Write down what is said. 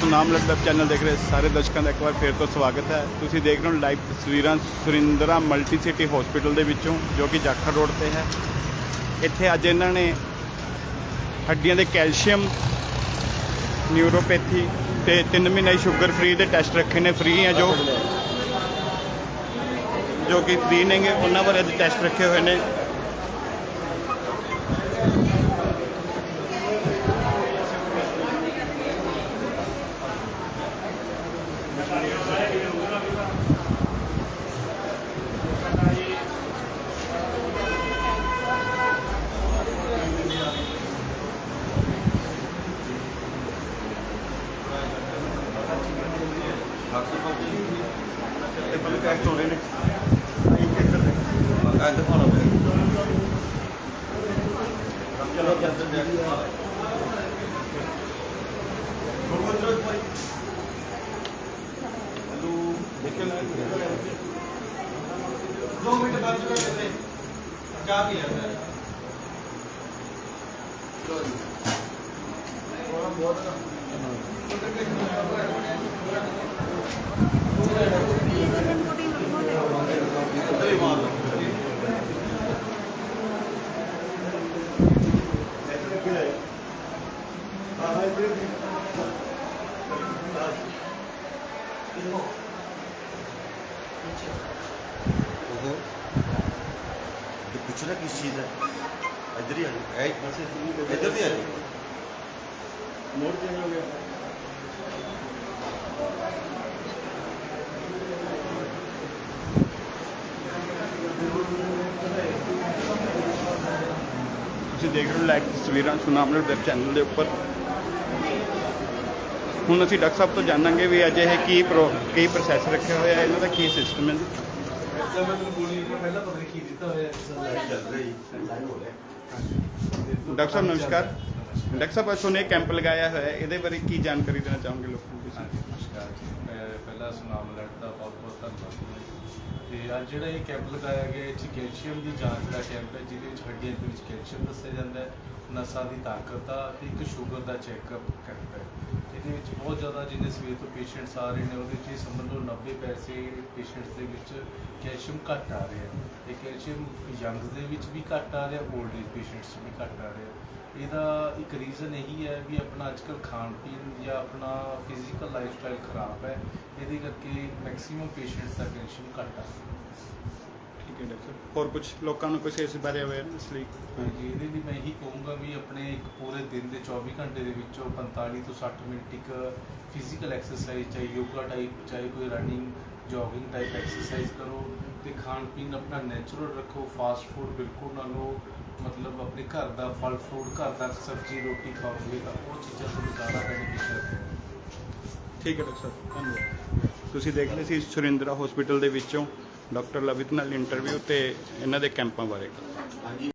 ਸੁਨਾਮ ਲੜਦਾ ਚੈਨਲ ਦੇਖ ਰਹੇ ਸਾਰੇ ਦਰਸ਼ਕਾਂ ਦਾ ਇੱਕ ਵਾਰ ਫੇਰ ਤੋਂ ਸਵਾਗਤ ਹੈ। ਤੁਸੀਂ ਦੇਖ ਰਹੇ ਹੋ ਲਾਈਵ ਤਸਵੀਰਾਂ ਸੁਰਿੰਦਰਾ ਮਲਟੀ ਸਿਟੀ ਹਸਪੀਟਲ ਦੇ ਵਿੱਚੋਂ, ਜੋ ਕਿ ਜਾਖੜ ਰੋਡ ਤੇ ਹੈ। ਇੱਥੇ ਅੱਜ ਇਹਨਾਂ ਨੇ ਹੱਡੀਆਂ ਦੇ ਕੈਲਸ਼ੀਅਮ, ਨਿਊਰੋਪੈਥੀ ਤੇ 3 ਮਹੀਨੇ ਸ਼ੂਗਰ ਫ੍ਰੀ ਦੇ ਟੈਸਟ ਰੱਖੇ ਨੇ। ਫ੍ਰੀ ਹੈ ਜੋ ਜੋ ਕਿ ਫ੍ਰੀ ਨੇਗੇ, ਉਹਨਾਂ ਬਾਰੇ ਅੱਜ ਟੈਸਟ ਰੱਖੇ ਹੋਏ ਨੇ। ਟੈਸਟ दो मिनट बच चुके थे चाह भी आता है Thank you. ਉਹ ਤੇ ਪੁੱਛਣਾ ਕਿਸ ਚੀਜ਼ ਦਾ ਇੱਧਰ ਹੀ ਆ ਜਾ ਐ ਬਸ ਇੱਧਰ ਵੀ ਆ ਜਾ ਮੋੜ ਚੇਂਜ ਹੋ ਗਿਆ ਤੁਸੀਂ ਦੇਖ ਰਹੇ ਹੋ ਲਾਈਵ ਤਸਵੀਰਾਂ ਸੁਨਾਮ ਦੇ ਚੈਨਲ ਦੇ ਉੱਪਰ। ਹੁਣ ਅਸੀਂ ਡਾਕਟਰ ਸਾਹਿਬ ਤੋਂ ਜਾਣਾਂਗੇ ਵੀ ਅੱਜ ਇਹ ਕੀ ਪ੍ਰੋ ਕੀ ਪ੍ਰੋਸੈਸ ਰੱਖਿਆ ਹੋਇਆ ਇਹਨਾਂ ਦਾ ਕੀ ਸਿਸਟਮ ਹੈ? ਡਾਕਟਰ ਸਾਹਿਬ ਨਮਸਕਾਰ। ਡਾਕਟਰ ਸਾਹਿਬ ਅਸੋਂ ਨੇ ਕੈਂਪ ਲਗਾਇਆ ਹੋਇਆ ਹੈ ਇਹਦੇ ਬਾਰੇ ਕੀ ਜਾਣਕਾਰੀ ਦੇਣਾ ਚਾਹੋਗੇ ਲੋਕਾਂ ਨੂੰ ਨਮਸਕਾਰ ਪਹਿਲਾ ਸੁਨਾਮ ਅਲਰਟ ਦਾ ਬਹੁਤ ਬਹੁਤ ਧੰਨਵਾਦ ਤੇ ਅੱਜ ਜਿਹੜਾ ਇਹ ਕੈਂਪ ਲਗਾਇਆ ਗਿਆ ਇਹ ਕੈਲਸ਼ੀਅਮ ਦੀ ਜਾਂਚ ਦਾ ਕੈਂਪ ਹੈ ਜਿਹਦੇ ਵਿੱਚ ਹੱਡੀਆਂ ਦੇ ਵਿੱਚ ਕੈਲਸ਼ੀਅਮ ਦੱਸਿਆ ਜਾਂਦਾ ਹੈ ਨਸਾਂ ਦੀ ਤਾਕਤ ਦਾ ਤੇ ਇੱਕ ਸ਼ੂਗਰ ਦਾ ਚੈੱਕਅਪ ਕੈਂਪ ਹੈ। ਇਹਦੇ ਵਿੱਚ ਬਹੁਤ ਜ਼ਿਆਦਾ ਜਿਹਨੇ ਸਵੇਰ ਤੋਂ ਪੇਸ਼ੈਂਟਸ ਆ ਰਹੇ ਨੇ, ਉਹਦੇ 'ਚ ਇਹ ਸਮਝ ਲਓ 90 ਪੈਸੇ ਪੇਸ਼ੈਂਟਸ ਦੇ ਵਿੱਚ ਕੈਲਸ਼ੀਅਮ ਘੱਟ ਆ ਰਿਹਾ ਤੇ ਕੈਲਸ਼ੀਅਮ ਯੰਗਸ ਦੇ ਵਿੱਚ ਵੀ ਘੱਟ ਆ ਰਿਹਾ 올ਡ ਏਜ ਪੇਸ਼ੈਂਟਸ 'ਚ ਵੀ ਘੱਟ ਆ ਰਿਹਾ। ਇਹਦਾ ਇੱਕ ਰੀਜ਼ਨ ਇਹੀ ਹੈ ਵੀ ਆਪਣਾ ਅੱਜਕੱਲ ਖਾਣ ਪੀਣ ਜਾਂ ਆਪਣਾ ਫਿਜ਼ੀਕਲ ਲਾਈਫ ਸਟਾਈਲ ਖਰਾਬ ਹੈ। ਇਹਦੇ ਕਰਕੇ ਮੈਕਸਿਮਮ ਪੇਸ਼ੈਂਟਸ ਦਾ ਕੈਲਸ਼ੀਅਮ ਘੱਟ ਆ ਰਿਹਾ। ਠੀਕ ਹੈ ਡਾਕਟਰ ਸਾਹਿਬ। ਹੋਰ ਕੁਝ ਲੋਕਾਂ ਨੂੰ ਕੁਝ ਇਸ ਬਾਰੇ ਅਵੇਅਰਨੈਸ ਲਈ? ਹਾਂਜੀ ਇਹਦੇ ਲਈ ਮੈਂ ਇਹੀ ਕਹੂੰਗਾ ਵੀ ਆਪਣੇ ਇੱਕ ਪੂਰੇ ਦਿਨ ਦੇ 24 ਘੰਟੇ ਦੇ ਵਿੱਚੋਂ 45 ਤੋਂ 60 ਮਿੰਟ ਇੱਕ ਫਿਜ਼ੀਕਲ ਐਕਸਰਸਾਈਜ਼ ਚਾਹੇ ਯੋਗਾ ਟਾਈਪ ਚਾਹੇ ਕੋਈ ਰਨਿੰਗ ਜੋਗਿੰਗ ਟਾਈਪ ਐਕਸਰਸਾਈਜ਼ ਕਰੋ ਤੇ ਖਾਣ ਪੀਣ ਆਪਣਾ ਨੈਚੁਰਲ ਰੱਖੋ ਫਾਸਟ ਫੂਡ ਬਿਲਕੁਲ ਨਾ ਲਓ ਮਤਲਬ ਆਪਣੇ ਘਰ ਦਾ ਫਲ ਫਰੂਟ ਘਰ ਦਾ ਸਬਜ਼ੀ ਰੋਟੀ ਖਾਓਗੇ ਤਾਂ ਉਹ ਚੀਜ਼ਾਂ ਤੁਹਾਨੂੰ ਜ਼ਿਆਦਾ ਬੈਨੀਫੀਸ਼ੀਅਲ ਹੈ ਠੀਕ ਹੈ ਡਾਕਟਰ ਸਾਹਿਬ ਧੰਨਵਾਦ। ਤੁਸੀਂ ਦੇਖ ਲਿਆ ਸੀ ਸੁਰਿੰਦਰਾ ਹਸਪੀਟਲ ਦੇ ਵਿੱਚੋਂ ਡਾਕਟਰ ਲਵਿਤ ਨਾਲ ਇੰਟਰਵਿਊ ਤੇ ਇਹਨਾਂ ਦੇ ਕੈਂਪਾਂ ਬਾਰੇ। ਹਾਂਜੀ